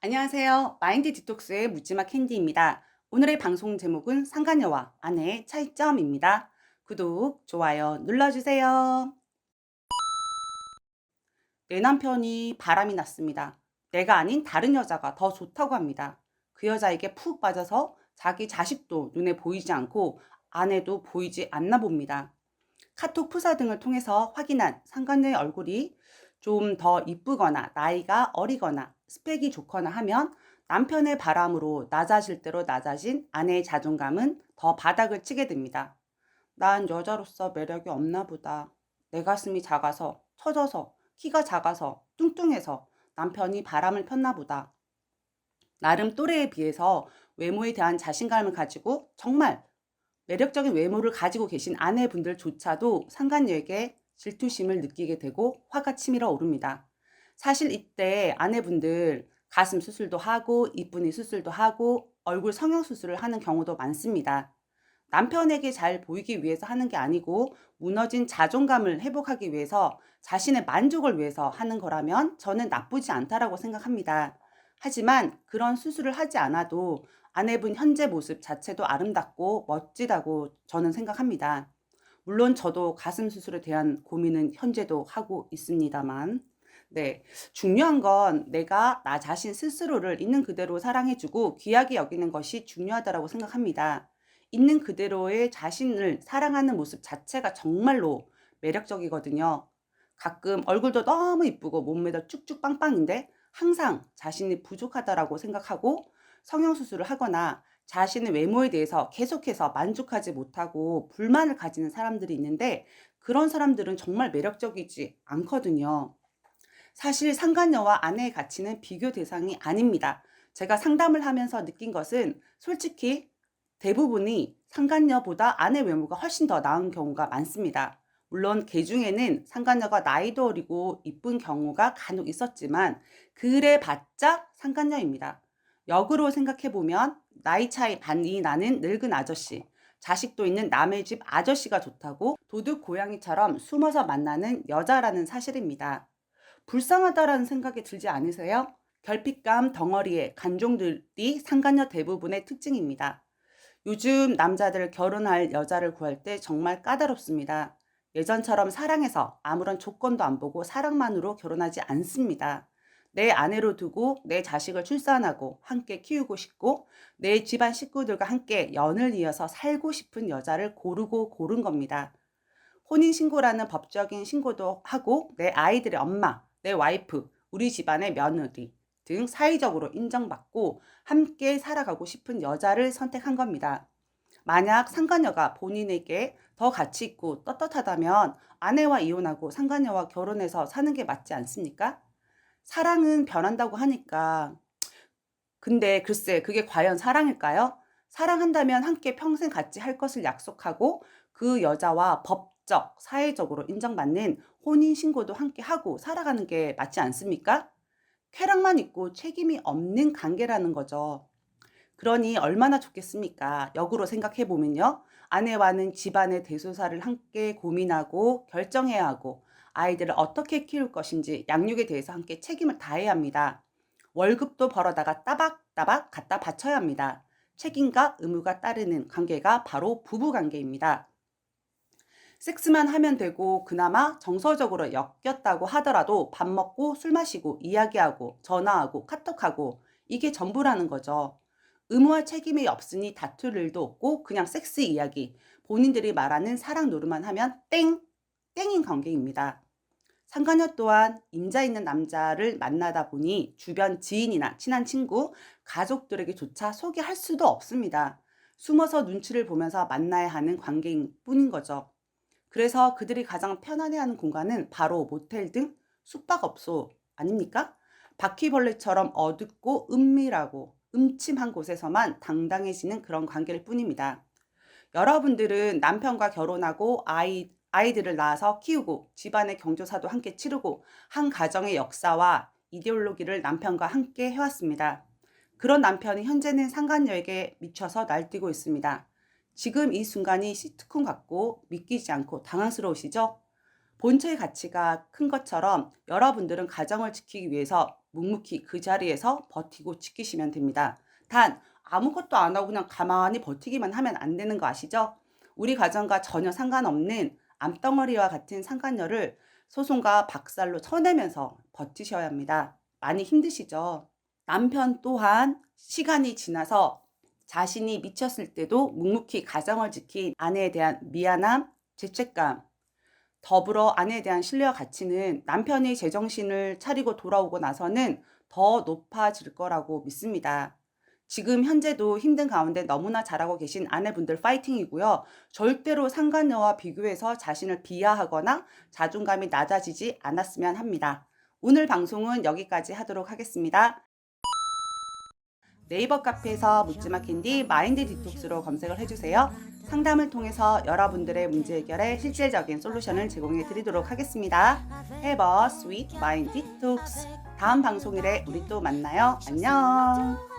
안녕하세요. 마인드 디톡스의 묻지마 캔디입니다. 오늘의 방송 제목은 상간녀와 아내의 차이점입니다. 구독, 좋아요 눌러주세요. 내 남편이 바람이 났습니다. 내가 아닌 다른 여자가 더 좋다고 합니다. 그 여자에게 푹 빠져서 자기 자식도 눈에 보이지 않고 아내도 보이지 않나 봅니다. 카톡 프사 등을 통해서 확인한 상간녀의 얼굴이 좀 더 이쁘거나 나이가 어리거나 스펙이 좋거나 하면 남편의 바람으로 낮아질 대로 낮아진 아내의 자존감은 더 바닥을 치게 됩니다. 난 여자로서 매력이 없나 보다. 내 가슴이 작아서, 처져서, 키가 작아서, 뚱뚱해서 남편이 바람을 폈나 보다. 나름 또래에 비해서 외모에 대한 자신감을 가지고 정말 매력적인 외모를 가지고 계신 아내분들조차도 상간녀에게 질투심을 느끼게 되고 화가 치밀어 오릅니다. 사실 이때 아내분들 가슴 수술도 하고 이쁜이 수술도 하고 얼굴 성형 수술을 하는 경우도 많습니다. 남편에게 잘 보이기 위해서 하는 게 아니고 무너진 자존감을 회복하기 위해서 자신의 만족을 위해서 하는 거라면 저는 나쁘지 않다라고 생각합니다. 하지만 그런 수술을 하지 않아도 아내분 현재 모습 자체도 아름답고 멋지다고 저는 생각합니다. 물론 저도 가슴 수술에 대한 고민은 현재도 하고 있습니다만, 네. 중요한 건 내가 나 자신 스스로를 있는 그대로 사랑해주고 귀하게 여기는 것이 중요하다라고 생각합니다. 있는 그대로의 자신을 사랑하는 모습 자체가 정말로 매력적이거든요. 가끔 얼굴도 너무 이쁘고 몸매도 쭉쭉 빵빵인데 항상 자신이 부족하다라고 생각하고 성형수술을 하거나 자신의 외모에 대해서 계속해서 만족하지 못하고 불만을 가지는 사람들이 있는데 그런 사람들은 정말 매력적이지 않거든요. 사실 상간녀와 아내의 가치는 비교 대상이 아닙니다. 제가 상담을 하면서 느낀 것은 솔직히 대부분이 상간녀보다 아내 외모가 훨씬 더 나은 경우가 많습니다. 물론 개 중에는 상간녀가 나이도 어리고 이쁜 경우가 간혹 있었지만 그래 봤자 상간녀입니다. 역으로 생각해보면 나이 차이 반이 나는 늙은 아저씨, 자식도 있는 남의 집 아저씨가 좋다고 도둑 고양이처럼 숨어서 만나는 여자라는 사실입니다. 불쌍하다라는 생각이 들지 않으세요? 결핍감 덩어리의 간종들이 상간녀 대부분의 특징입니다. 요즘 남자들 결혼할 여자를 구할 때 정말 까다롭습니다. 예전처럼 사랑해서 아무런 조건도 안 보고 사랑만으로 결혼하지 않습니다. 내 아내로 두고 내 자식을 출산하고 함께 키우고 싶고 내 집안 식구들과 함께 연을 이어서 살고 싶은 여자를 고르고 고른 겁니다. 혼인신고라는 법적인 신고도 하고 내 아이들의 엄마, 내 와이프, 우리 집안의 며느리 등 사회적으로 인정받고 함께 살아가고 싶은 여자를 선택한 겁니다. 만약 상간녀가 본인에게 더 가치 있고 떳떳하다면 아내와 이혼하고 상간녀와 결혼해서 사는 게 맞지 않습니까? 사랑은 변한다고 하니까 근데 글쎄 그게 과연 사랑일까요? 사랑한다면 함께 평생 같이 할 것을 약속하고 그 여자와 법적, 사회적으로 인정받는 혼인 신고도 함께 하고 살아가는 게 맞지 않습니까? 쾌락만 있고 책임이 없는 관계라는 거죠. 그러니 얼마나 좋겠습니까? 역으로 생각해 보면요. 아내와는 집안의 대소사를 함께 고민하고 결정해야 하고 아이들을 어떻게 키울 것인지 양육에 대해서 함께 책임을 다해야 합니다. 월급도 벌어다가 따박따박 갖다 바쳐야 합니다. 책임과 의무가 따르는 관계가 바로 부부 관계입니다. 섹스만 하면 되고 그나마 정서적으로 엮였다고 하더라도 밥 먹고 술 마시고 이야기하고 전화하고 카톡하고 이게 전부라는 거죠. 의무와 책임이 없으니 다툴 일도 없고 그냥 섹스 이야기, 본인들이 말하는 사랑 노릇만 하면 땡! 땡인 관계입니다. 상간녀 또한 임자 있는 남자를 만나다 보니 주변 지인이나 친한 친구, 가족들에게조차 소개할 수도 없습니다. 숨어서 눈치를 보면서 만나야 하는 관계인 뿐인 거죠. 그래서 그들이 가장 편안해하는 공간은 바로 모텔 등 숙박업소 아닙니까? 바퀴벌레처럼 어둡고 은밀하고 음침한 곳에서만 당당해지는 그런 관계일 뿐입니다. 여러분들은 남편과 결혼하고 아이, 아이들을 낳아서 키우고 집안의 경조사도 함께 치르고 한 가정의 역사와 이데올로기를 남편과 함께 해왔습니다. 그런 남편이 현재는 상간녀에게 미쳐서 날뛰고 있습니다. 지금 이 순간이 시트콤 같고 믿기지 않고 당황스러우시죠? 본체의 가치가 큰 것처럼 여러분들은 가정을 지키기 위해서 묵묵히 그 자리에서 버티고 지키시면 됩니다. 단 아무것도 안 하고 그냥 가만히 버티기만 하면 안 되는 거 아시죠? 우리 가정과 전혀 상관없는 암덩어리와 같은 상간녀를 소송과 박살로 쳐내면서 버티셔야 합니다. 많이 힘드시죠? 남편 또한 시간이 지나서 자신이 미쳤을 때도 묵묵히 가정을 지킨 아내에 대한 미안함, 죄책감, 더불어 아내에 대한 신뢰와 가치는 남편이 제정신을 차리고 돌아오고 나서는 더 높아질 거라고 믿습니다. 지금 현재도 힘든 가운데 너무나 잘하고 계신 아내분들 파이팅이고요. 절대로 상간녀와 비교해서 자신을 비하하거나 자존감이 낮아지지 않았으면 합니다. 오늘 방송은 여기까지 하도록 하겠습니다. 네이버 카페에서 묻지마 캔디 마인드 디톡스로 검색을 해주세요. 상담을 통해서 여러분들의 문제 해결에 실질적인 솔루션을 제공해 드리도록 하겠습니다. Have a sweet mind detox. 다음 방송일에 우리 또 만나요. 안녕.